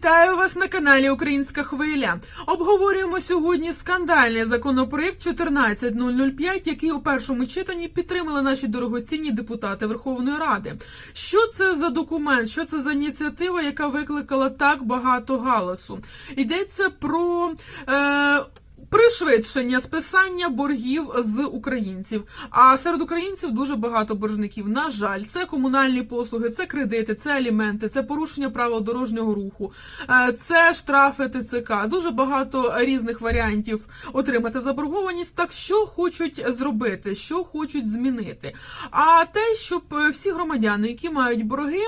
Вітаю вас на каналі Українська Хвиля. Обговорюємо сьогодні скандальний законопроект 14005, який у першому читанні підтримали наші дорогоцінні депутати Верховної Ради. Що це за документ? Що це за ініціатива, яка викликала так багато галасу? Йдеться про. Е- Пришвидшення списання боргів з українців. А серед українців дуже багато боржників. На жаль, це комунальні послуги, це кредити, це аліменти, це порушення правил дорожнього руху, е, це штрафи ТЦК. Дуже багато різних варіантів отримати заборгованість. Так що хочуть зробити, що хочуть змінити. А те, щоб всі громадяни, які мають борги,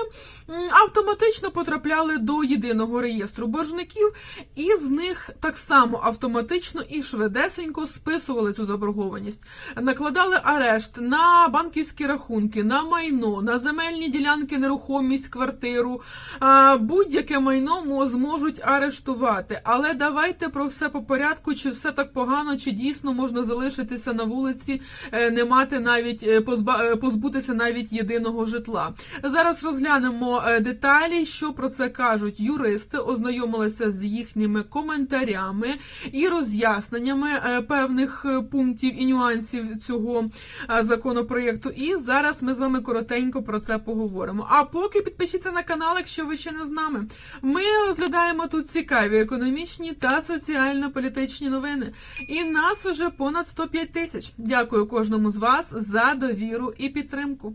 автоматично потрапляли до єдиного реєстру боржників, і з них так само автоматично і швидесенько списували цю заборгованість, накладали арешт на банківські рахунки, на майно, на земельні ділянки, нерухомість, квартиру. Будь-яке майно зможуть арештувати. Але давайте про все по порядку, чи все так погано, чи дійсно можна залишитися на вулиці, е, не мати навіть е, е, позбутися навіть єдиного житла. Зараз розглянемо деталі, що про це кажуть юристи, ознайомилися з їхніми коментарями і роз'ясненнями е, певних е, пунктів і нюансів цього е, законопроєкту. І зараз ми з вами коротенько про це поговоримо. А поки підпишіться на канал, якщо ви ще не з нами. Ми розглядаємо тут цікаві економічні та соціально-політичні новини. І нас уже понад 105 тисяч. Дякую кожному з вас за довіру і підтримку.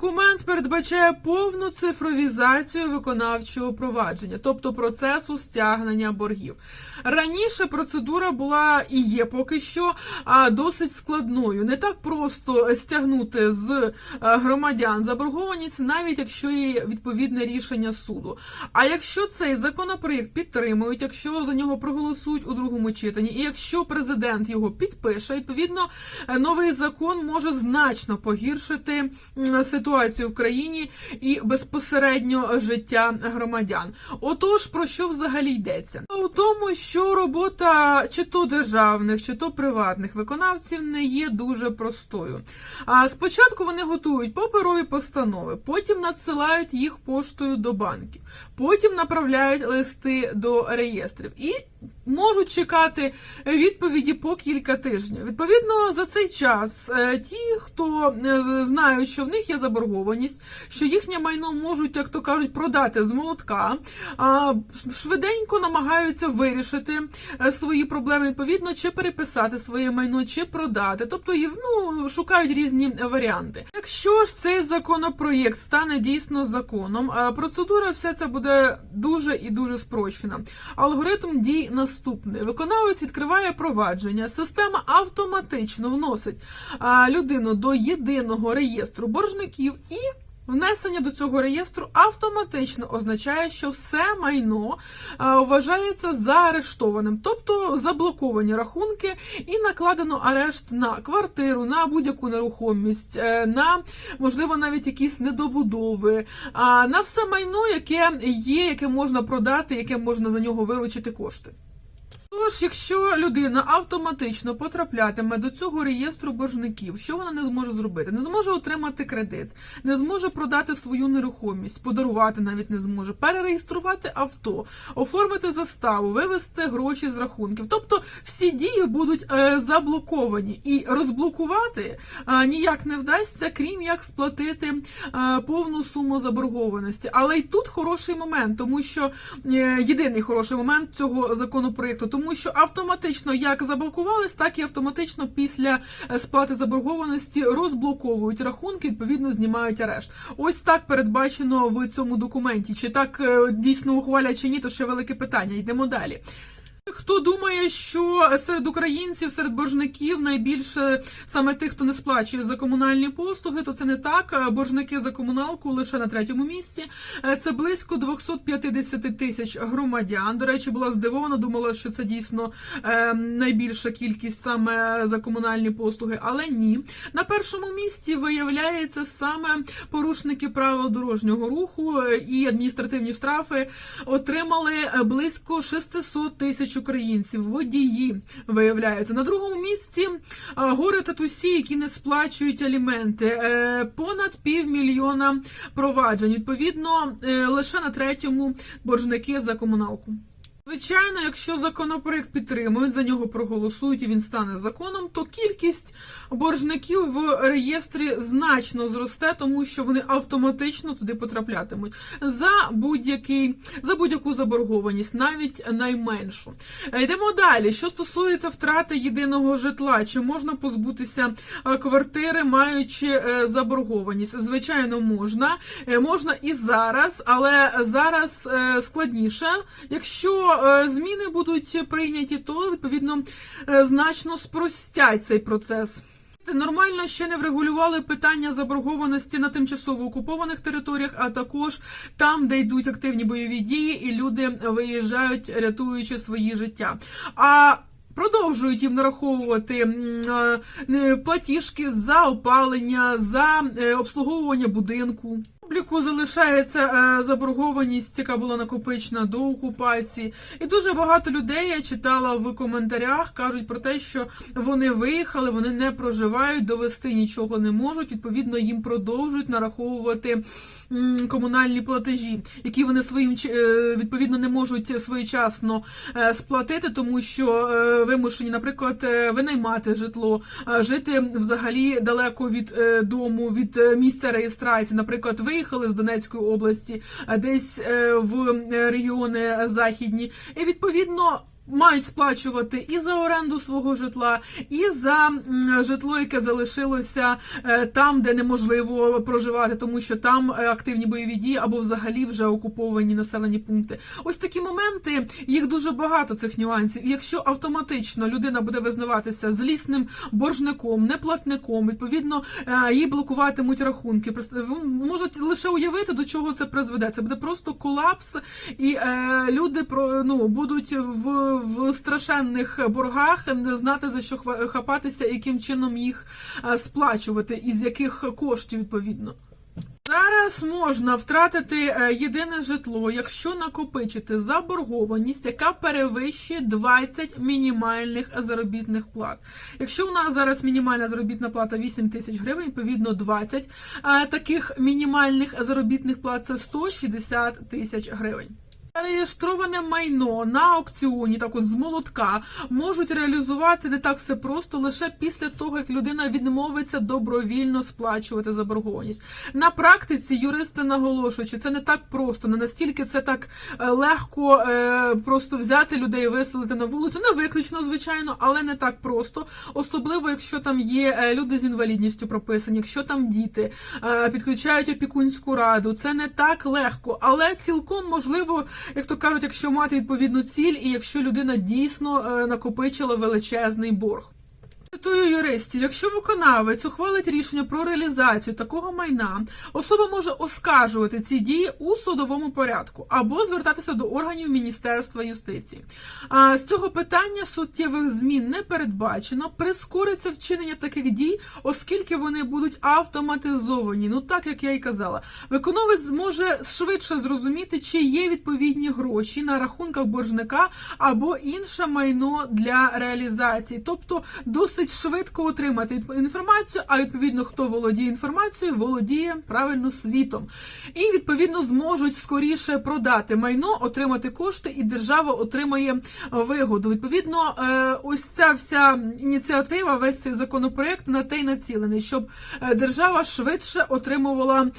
Документ передбачає повну цифровізацію виконавчого провадження, тобто процесу стягнення боргів. Раніше процедура була і є поки що досить складною. Не так просто стягнути з е, громадян заборгованість, навіть якщо є відповідне рішення суду. А якщо цей законопроєкт підтримують, якщо за нього проголосують у другому читанні, і якщо президент його підпише, відповідно е, новий закон може значно погіршити м, ситуацію в країні і безпосередньо життя громадян. Отож, про що взагалі йдеться? У тому, що робота чи то державних, чи то приватних виконавців не є дуже простою. А спочатку вони готують паперові постанови, потім надсилають їх поштою до банків, потім направляють листи до реєстрів і можуть чекати відповіді по кілька тижнів. Відповідно, за цей час е, ті, хто е, знають, що в них є заборгованість, що їхнє майно можуть, як то кажуть, продати з молотка, швиденько намагаються вирішити е, свої проблеми відповідно, чи переписати своє майно, чи продати. Тобто ну, шукають різні варіанти. Якщо ж цей законопроєкт стане дійсно законом, процедура вся ця буде дуже і дуже спрощена. Алгоритм дій наступний: виконавець відкриває провадження, система автоматично вносить людину до єдиного реєстру боржників і. Внесення до цього реєстру автоматично означає, що все майно вважається заарештованим, тобто заблоковані рахунки, і накладено арешт на квартиру, на будь-яку нерухомість, е, на можливо навіть якісь недобудови, на все майно, яке є, яке можна продати, яке можна за нього виручити кошти. Тож, якщо людина автоматично потраплятиме до цього реєстру боржників, що вона не зможе зробити? Не зможе отримати кредит, не зможе продати свою нерухомість, подарувати навіть не зможе, перереєструвати авто, оформити заставу, вивести гроші з рахунків. Тобто всі дії будуть е, заблоковані і розблокувати е, ніяк не вдасться, крім як сплатити е, повну суму заборгованості. Але й тут хороший момент, тому що єдиний хороший момент цього законопроекту, тому що автоматично як заблокувались, так і автоматично після е, сплати заборгованості розблоковують рахунки, відповідно знімають арешт. Ось так передбачено в цьому документі. Чи так е, дійсно ухвалять чи ні, то ще велике питання. Йдемо далі. Хто думає, що серед українців, серед боржників найбільше саме тих, хто не сплачує за комунальні послуги, то це не так. Боржники за комуналку лише на третьому місці. Е, Це близько 250 тисяч громадян. До речі, була здивована, думала, що це дійсно е, найбільша кількість саме за комунальні послуги, але ні. На першому місці виявляється саме порушники правил дорожнього руху е, і адміністративні штрафи отримали близько 600 тисяч українців, водії виявляється. На другому місці гори татусі, які не сплачують аліменти. Е, Понад півмільйона проваджень. Відповідно, е, лише на третьому боржники за комуналку. Звичайно, якщо законопроект підтримують, за нього проголосують і він стане законом, то кількість боржників в реєстрі значно зросте, тому що вони автоматично туди потраплятимуть за будь-який за будь-яку заборгованість, навіть найменшу. Е, Йдемо далі. Що стосується втрати єдиного житла, чи можна позбутися е, квартири, маючи е, заборгованість? Звичайно, можна. Можна і зараз, але зараз складніше. Якщо зміни будуть прийняті, то відповідно е, значно спростять цей процес. Нормально ще не врегулювали питання заборгованості на тимчасово окупованих територіях, а також там, де йдуть активні бойові дії, і люди виїжджають, рятуючи свої життя. А Продовжують їм нараховувати е, е, платіжки за опалення, за е, обслуговування будинку. Обліку залишається е, заборгованість, яка була накопичена до окупації. І дуже багато людей я читала в коментарях, кажуть про те, що вони виїхали, вони не проживають, довести нічого не можуть. Відповідно, їм продовжують нараховувати комунальні платежі, які вони своїм е, відповідно не можуть своєчасно е, сплатити, тому що вимушені, наприклад, винаймати житло, жити взагалі далеко від дому, від місця реєстрації. Наприклад, виїхали з Донецької області, е, десь е, в е, регіони західні, і відповідно. Мають сплачувати і за оренду свого житла, і за житло, яке залишилося е, там, де неможливо проживати, тому що там е, активні бойові дії або взагалі вже окуповані населені пункти. Ось такі моменти, їх дуже багато цих нюансів. Якщо автоматично людина буде визнаватися злісним боржником, неплатником, відповідно е, їй блокуватимуть рахунки. Ви можете лише уявити, до чого це призведе. Це буде просто колапс, і люди ну будуть в, в страшенних боргах, не знати за що хапатися, яким чином їх е, сплачувати, і з яких коштів відповідно. Зараз можна втратити е, єдине житло, якщо накопичити заборгованість, яка перевищує 20 мінімальних заробітних плат. Якщо у нас зараз мінімальна заробітна плата 8 тисяч гривень, відповідно 20 е, таких мінімальних заробітних плат це 160 тисяч гривень. Реєстроване майно на аукціоні, так от з молотка, можуть реалізувати не так все просто лише після того, як людина відмовиться добровільно сплачувати заборгованість. На практиці юристи наголошують, що це не так просто, не настільки це так е, легко е, просто взяти людей, і виселити на вулицю. Не виключно, звичайно, але не так просто. Особливо, якщо там є е, люди з інвалідністю прописані, якщо там діти підключають опікунську раду. Це не так легко, але цілком можливо, як то кажуть, якщо мати відповідну ціль, і якщо людина дійсно е, накопичила величезний борг. Цитую юристів, якщо виконавець ухвалить рішення про реалізацію такого майна, особа може оскаржувати ці дії у судовому порядку або звертатися до органів Міністерства юстиції. З цього питання суттєвих змін не передбачено. Прискориться вчинення таких дій, оскільки вони будуть автоматизовані. Ну так як я і казала, виконавець зможе швидше зрозуміти, чи є відповідні гроші на рахунках боржника або інше майно для реалізації, тобто досить швидко отримати інформацію. А відповідно, хто володіє інформацією, володіє правильно світом, і відповідно зможуть скоріше продати майно, отримати кошти, і держава отримає вигоду. Відповідно, е, ось ця вся ініціатива, весь цей законопроект на те й націлений, щоб е, держава швидше отримувала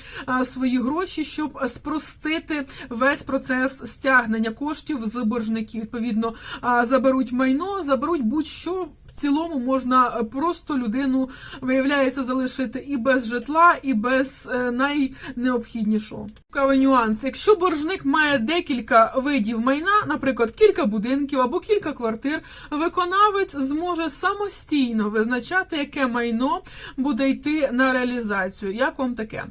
е, свої гроші, щоб спростити весь процес стягнення коштів з боржників. Відповідно, заберуть майно, заберуть будь-що. В цілому можна е, просто людину виявляється залишити і без житла, і без е, найнеобхіднішого. Цікавий нюанс. Якщо боржник має декілька видів майна, наприклад, кілька будинків або кілька квартир, виконавець зможе самостійно визначати, яке майно буде йти на реалізацію. Як вам таке?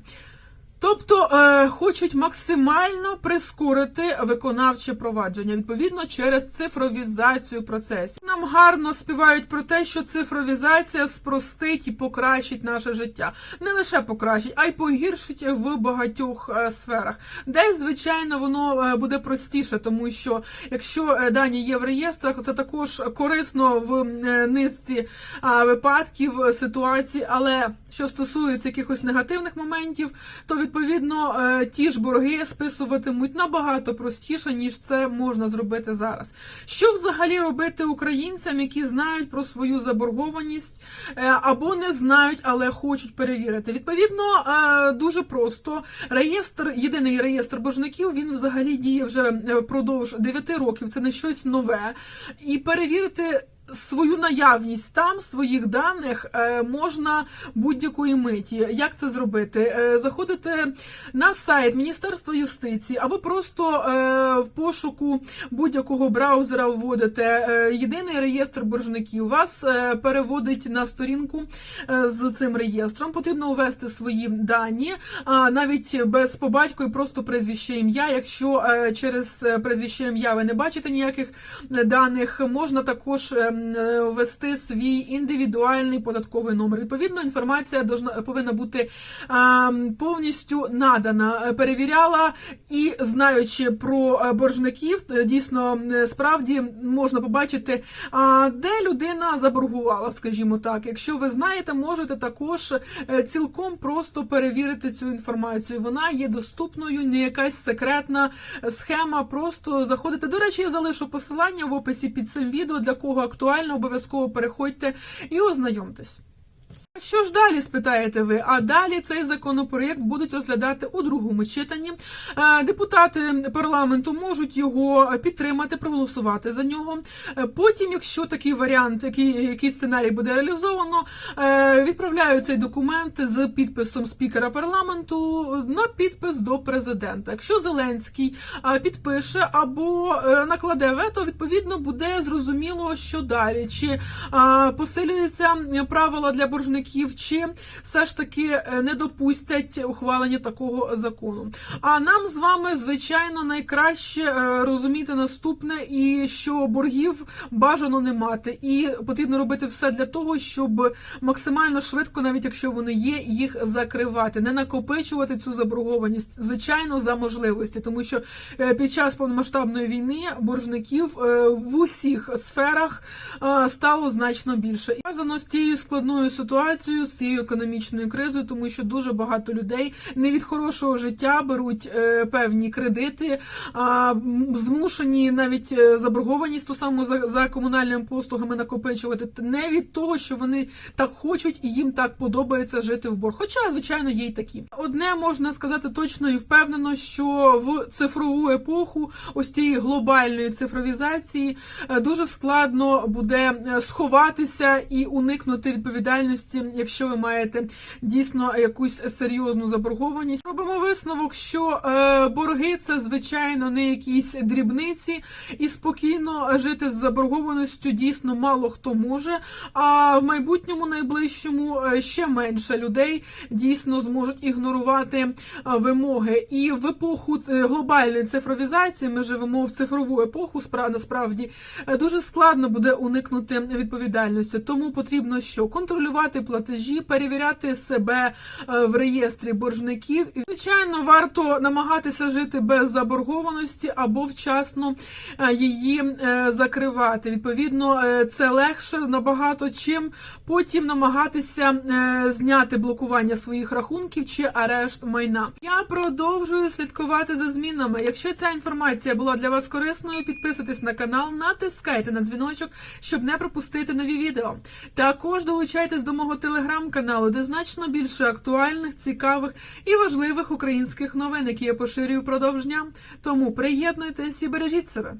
Тобто е, хочуть максимально прискорити виконавче провадження, відповідно через цифровізацію процесів. Нам гарно співають про те, що цифровізація спростить і покращить наше життя. Не лише покращить, а й погіршить в багатьох е, сферах. Десь, звичайно, воно е, буде простіше, тому що якщо е, дані є в реєстрах, це також корисно в е, низці а, випадків, е, ситуацій. Але що стосується якихось негативних моментів, то відповідно е, ті ж борги списуватимуть набагато простіше, ніж це можна зробити зараз. Що взагалі робити українцям, які знають про свою заборгованість е, або не знають, але хочуть перевірити? Відповідно, е, дуже просто реєстр, єдиний реєстр боржників, він взагалі діє вже впродовж 9 років. Це не щось нове, і перевірити. Свою наявність там своїх даних е, можна будь-якої миті. Як це зробити? Е, заходите на сайт Міністерства юстиції або просто е, в пошуку будь-якого браузера вводите єдиний реєстр боржників. Вас переводить на сторінку з цим реєстром. Потрібно ввести свої дані, навіть без по батьку і просто прізвище ім'я. Якщо через прізвище ім'я ви не бачите ніяких даних, можна також ввести свій індивідуальний податковий номер. Відповідно, інформація повинна бути повністю надана. Е, Перевіряла і знаючи про е, боржників, е, дійсно е, справді можна побачити, де людина заборгувала, скажімо так. Якщо ви знаєте, можете також е, цілком просто перевірити цю інформацію. Вона є доступною, не якась секретна е, схема. Просто заходите. До речі, я залишу посилання в описі під цим відео. Для кого актуально, обов'язково переходьте і ознайомтесь. Що ж далі, спитаєте ви? А далі цей законопроєкт будуть розглядати у другому читанні. Е, Депутати парламенту можуть його підтримати, проголосувати за нього. Е, Потім, якщо такий варіант, який, який сценарій буде реалізовано, е, відправляють цей документ з підписом спікера парламенту на підпис до президента. Якщо Зеленський підпише або накладе вето, відповідно буде зрозуміло, що далі. Чи посилюються правила для боржників, чи все ж таки е, не допустять ухвалення такого закону. А нам з вами, звичайно, найкраще е, розуміти наступне, і що боргів бажано не мати, і потрібно робити все для того, щоб максимально швидко, навіть якщо вони є, їх закривати, не накопичувати цю заборгованість, звичайно, за можливості, тому що е, під час повномасштабної війни боржників в усіх сферах стало значно більше. І з цією складною ситуацією, з цією економічною кризою, тому що дуже багато людей не від хорошого життя беруть е, певні кредити, а змушені навіть е, заборгованість ту саму за, за комунальними послугами накопичувати, не від того, що вони так хочуть і їм так подобається жити в борг. Хоча, звичайно, є й такі. Одне можна сказати точно і впевнено, що в цифрову епоху ось цієї глобальної цифровізації е, дуже складно буде сховатися і уникнути відповідальності, якщо ви маєте дійсно якусь серйозну заборгованість. Робимо висновок, що е, борги це звичайно не якісь дрібниці, і спокійно жити з заборгованістю дійсно мало хто може. А в майбутньому найближчому е, ще менше людей дійсно зможуть ігнорувати е, вимоги. І в епоху глобальної цифровізації ми живемо в цифрову епоху. Спра- насправді дуже складно буде уникнути відповідальності. Тому потрібно що контролювати платежі, перевіряти себе е, в реєстрі боржників. І, звичайно, варто намагатися жити без заборгованості або вчасно е, її е, закривати. Відповідно, це легше набагато, чим потім намагатися зняти блокування своїх рахунків чи арешт майна. Я продовжую слідкувати за змінами. Якщо ця інформація була для вас корисною, підписуйтесь на канал, натискайте на дзвіночок, щоб не пропустити нові відео. Також долучайтесь до мого телеграм-каналу, де значно більше актуальних, цікавих і важливих українських новин, які я поширюю впродовж дня. Тому приєднуйтесь і бережіть себе.